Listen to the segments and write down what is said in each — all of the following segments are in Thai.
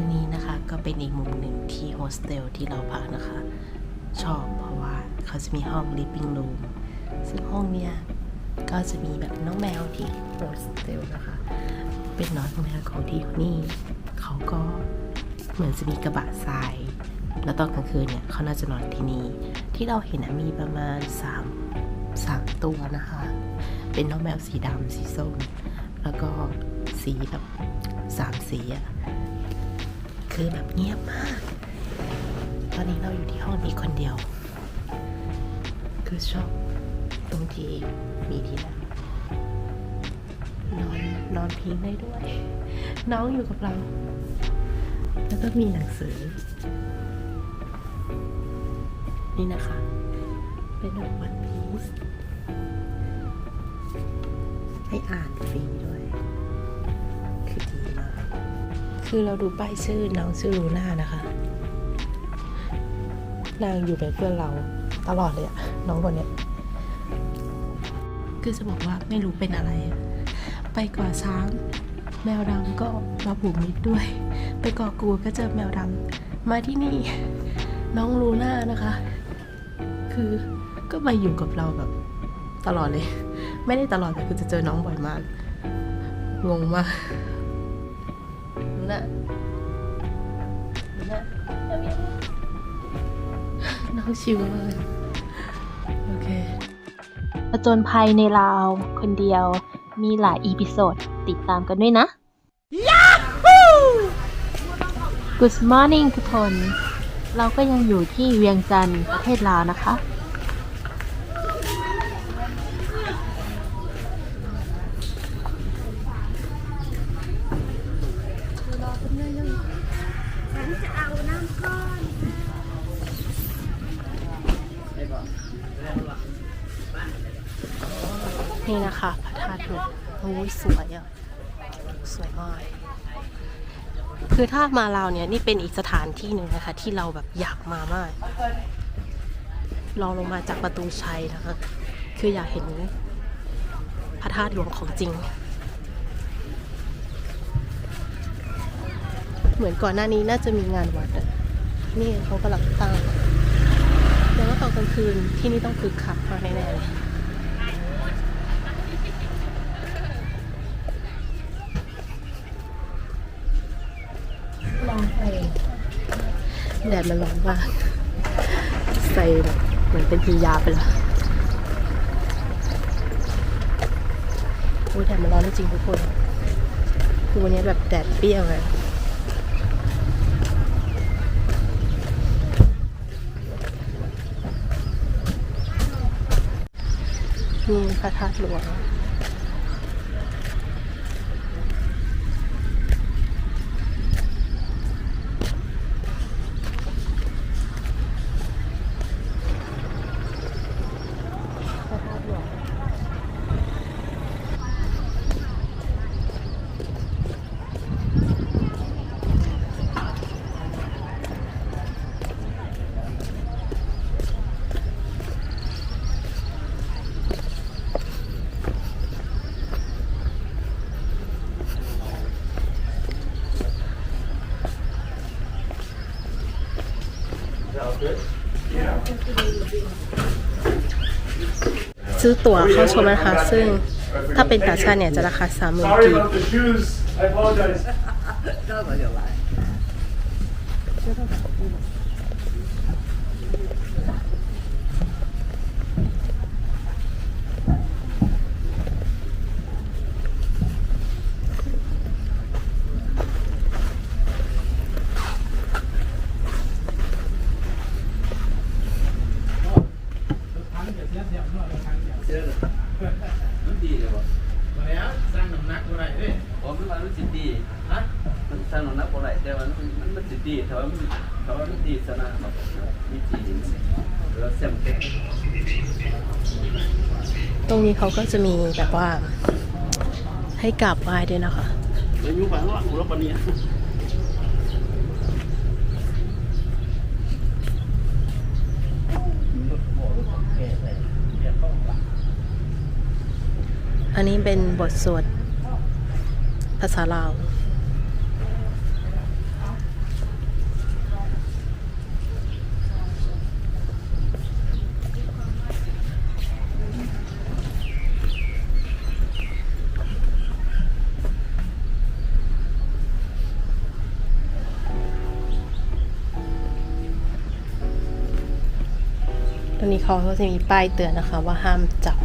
อันนี้นะคะก็เป็นอีกมุมหนึ่งที่โฮสเทลที่เราพักนะคะ ชอบเพราะว่าเขาจะมีห้อง living room ซึ่งห้องเนี้ยก็จะมีแบบน้องแมวที่โฮสเทลนะคะ เป็นน้องแมวของที่นี่ เขาก็เหมือนจะมีกระบะทราย แล้วตอนกลางคืนเนี่ยเขาน่าจะนอนที่นี่ ที่เราเห็นนะมีประมาณ3 3ตัวนะคะ เป็นน้องแมวสีดำสีส้ม แล้วก็สีแบบสามสีอะ คือแบบเงียบมาก ตอนนี้เราอยู่ที่ห้องนี้คนเดียว คือชอบตรงที่มีที่นั่งนอนนอนพิงได้ด้วย น้องอยู่กับเรา แล้วก็มีหนังสือ นี่นะคะ เป็นแบบวันพีซให้อ่านฟรีด้วย คือดี คือเราดูป้ายชื่อน้องชื่อลูน่านะคะ นางอยู่เป็นเพื่อนเราตลอดเลยอะน้องคนเนี้ยคือจะบอกว่าไม่รู้เป็นอะไร ไปก่อช้าง แมวดำก็มาผูกมิตรด้วย ไปกาะกูก็เจอแมวดำมาที่นี่ น้องลูน่านะคะ คือก็มาอยู่กับเราแบบตลอดเลย ไม่ได้ตลอดแต่คือจะเจอน้องบ่อยมากงงมาก น้องชิวมากโอเคผจญภัยในลาวคนเดียวมีหลายอีพิโซด ติดตามกันด้วยนะ Good morning ทุกคน เราก็ยังอยู่ที่เวียงจันทร์ประเทศลาวนะคะ นี่นะคะพระธาตุหลวงโอ้ยสวยอะ สวยมาก คือถ้ามาลาวเนี่ย นี่เป็นอีกสถานที่หนึ่งนะคะ ที่เราแบบอยากมามากลองลงมาจากประตูชัยนะคะ คืออยากเห็นพระธาตุหลวงของจริง เหมือนก่อนหน้านี้น่าจะมีงานวัดอะนี่เขากำลังตั้ง แต่ว่าตอนกลางคืนที่นี่ต้องคึกคักมากแน่ๆเลยลองไปแดดมันร้อนมากใส่แบบเหมือนเป็นพียาไปแล้วโอ้ยแดดมันร้อนจริงทุกคนคือวันนี้แบบแดดเปรี้ยงเลย มีพระธาตุหลวง ซื้อตั๋วเข้าชมนะคะ ซึ่งถ้าเป็นต่างชาติเนี่ยจะราคาสามหมื่นกีบ นี้เขาก็จะมีแบบว่าให้กราบไหว้ด้วยนะคะแล้วอยู่บ้านหลังรถปะเนี่ยอันนี้เป็นบทสวดภาษาลาว นี้เขาก็จะมีป้ายเตือนนะคะว่าห้ามจับ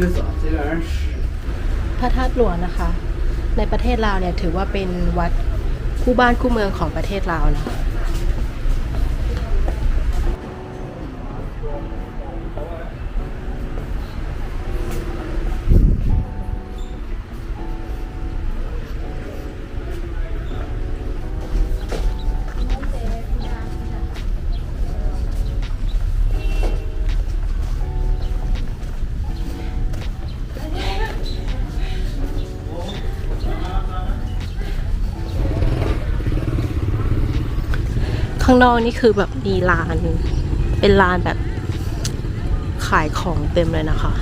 个啥？这个二十。 พระธาตุหลวงนะคะ ในประเทศลาวเนี่ยถือว่าเป็นวัดคู่บ้านคู่เมืองของประเทศลาวนะคะ างนอกนี่คือแบบมีลาน เป็นลานแบบขายของเต็มเลยนะคะ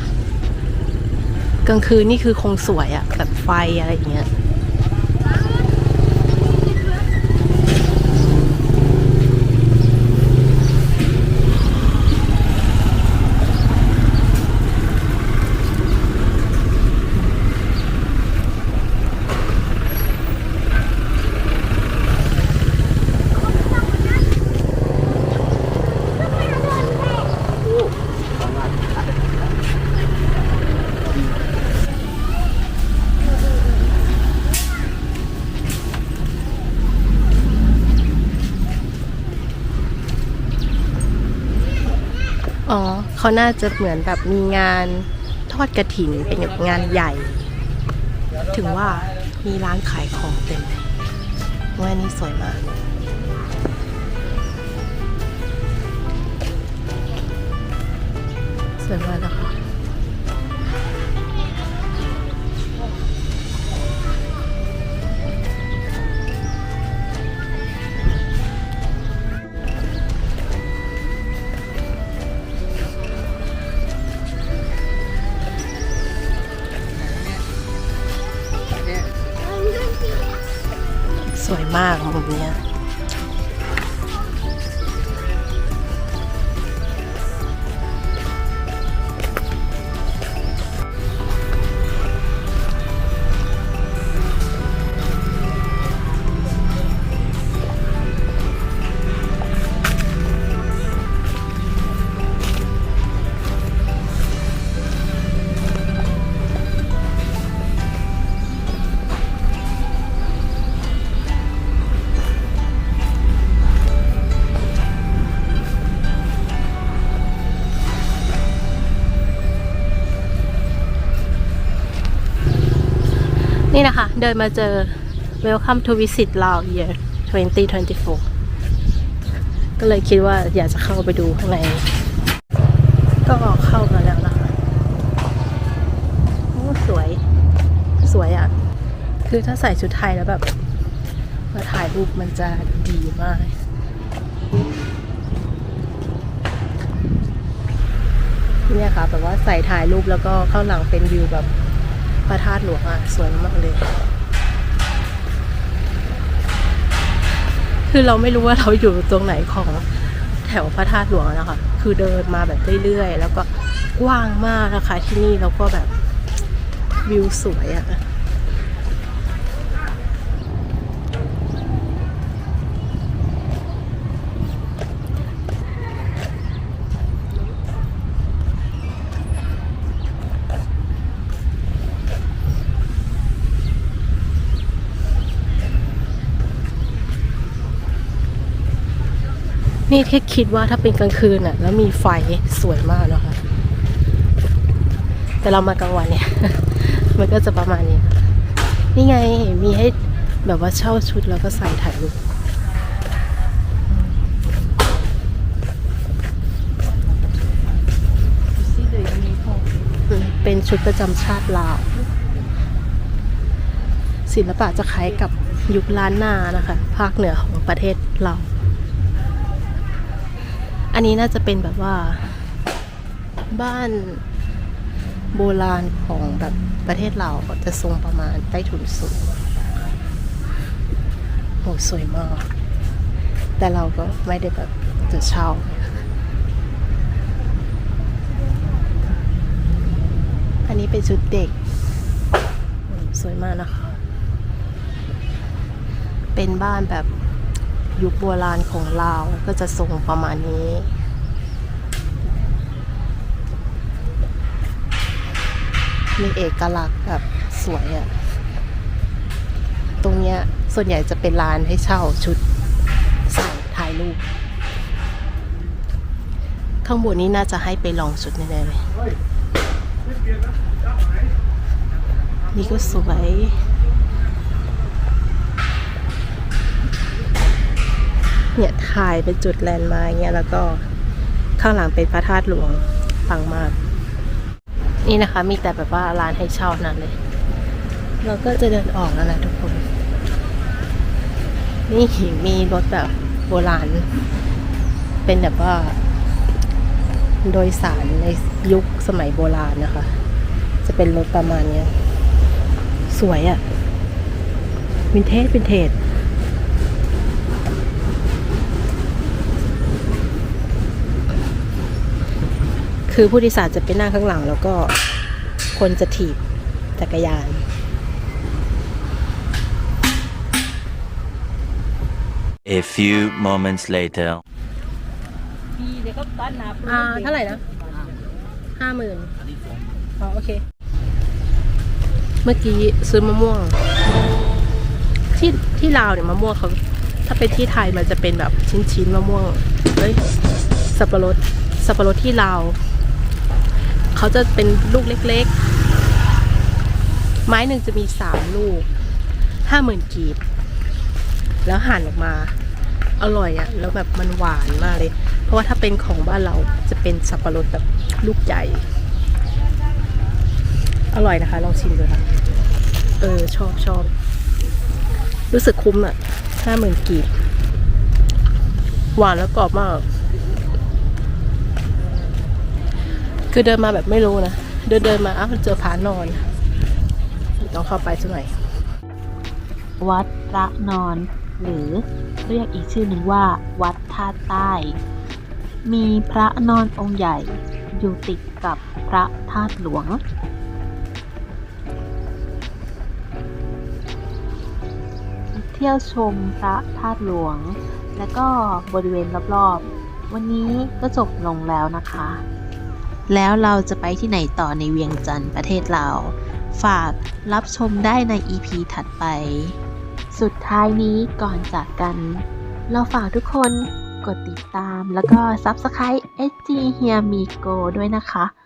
กลางคืนนี่คือคงสวยอะแบบไฟอะไรอย่างเงี้ย อ๋อเขาน่าจะเหมือนแบบมีงานทอดกระถินเป็นแบบงานใหญ่ ถึงว่ามีร้านขายของเต็มเลยว่านี่สวยมากสวยมากนะคะ สว นี่นะคะ เดินมาเจอ Welcome to visit Lao year 2024 ก็เลยคิดว่าอยากจะเข้าไปดูข้างใน ก็เข้ามาแล้วนะคะโอ้สวย สวยอะ่ะ คือถ้าใส่ชุดไทยแล้วแบบ มาถ่ายรูปมันจะดีมากเนี่ยค่ะแบบว่าใส่ถ่ายรูปแล้วก็ข้างหลังเป็นวิวแบบ พระธาตุหลวงอะ สวยมากเลย คือเราไม่รู้ว่าเราอยู่ตรงไหนของแถวพระธาตุหลวงนะคะ คือเดินมาแบบเรื่อยๆ แล้วก็กว้างมากนะคะที่นี่แล้วก็แบบวิวสวยอะ นี่แค่คิดว่าถ้าเป็นกลางคืนอะ แล้วมีไฟสวยมากนะคะแต่เรามากลางวันเนี่ย มันก็จะประมาณนี้ นี่ไงมีให้แบบว่าเช่าชุดแล้วก็ใส่ถ่ายรูปเป็นชุดประจำชาติลาว ศิลปะจะคล้ายกับยุคล้านนานะคะ ภาคเหนือของประเทศเรา อันนี้น่าจะเป็นแบบว่า บ้านโบราณของแบบประเทศเราก็จะทรงประมาณใต้ถุนสูงโหสวยมาก แต่เราก็ไม่ได้แบบจะเช่าอันนี้เป็นชุดเด็ก สวยมากนะคะ เป็นบ้านแบบ ยุคโบราณของลาวก็จะทรงประมาณนี้มีเอกลักษณ์แบบสวยอะ่ะตรงเนี้ยส่วนใหญ่จะเป็นร้านให้เช่าชุดใส่ถ่ายรูป ข้างบนนี้น่าจะให้ไปลองชุดแน่ๆเลยนี่ก็สวย เนี่ยถ่ายเป็นจุดแลนด์มาร์กเนี่ยแล้วก็ข้างหลังเป็นพระธาตุหลวงปังมาก นี่นะคะ มีแต่แบบว่าร้านให้เช่านั่นเลย เราก็จะเดินออกแล้วนะทุกคน นี่มีรถแบบโบราณ เป็นแบบว่า โดยสารในยุคสมัยโบราณนะคะ จะเป็นรถประมาณเนี้ย สวยอะ่ะวินเทจวินเทจ คือผู้โดยสารจะไปนั่งข้างหลัง แล้วก็คนจะถีบจักรยาน A few moments later. อ่าเท่าไหร่นะห้าหมื่นอ๋อโอเค เมื่อกี้ซื้อมะม่วง ที่ที่ลาวเนี่ยมะม่วงเขาถ้าเป็นที่ไทยมันจะเป็นแบบชิ้นชิ้นๆมะม่วงเฮ้ยสับปะรดสับปะรดที่ลาว เขาจะเป็นลูกเล็กๆ ไม้หนึ่งจะมีสามลูกห้าหมื่นกีบ แล้วหั่นออกมา อร่อยอะแล้วแบบมันหวานมากเลย เพราะว่าถ้าเป็นของบ้านเราจะเป็นสับปะรดแบบลูกใหญ่อร่อยนะคะ ลองชิมดูค่ะ เออ ชอบชอบ รู้สึกคุ้มอะห้าหมื่นกีบ หวานแล้วกรอบมาก คือเดินมาแบบไม่รู้นะ เดินเดินมาอ้าวเจอผานอน ต้องเข้าไปสักหน่อย วัดพระนอน หรือเรียกอีกชื่อหนึ่งว่า วัดท่าใต้ มีพระนอนองค์ใหญ่ อยู่ติดกับพระธาตุหลวงเที่ยวชมพระธาตุหลวง และก็บริเวณรอบๆ วันนี้ก็จบลงแล้วนะคะ แล้วเราจะไปที่ไหนต่อในเวียงจันทร์ประเทศเราฝากรับชมได้ใน EP ถัดไป สุดท้ายนี้ก่อนจากกัน เราฝากทุกคนกดติดตามแล้วก็ Subscribe SG Here Me Go ด้วยนะคะ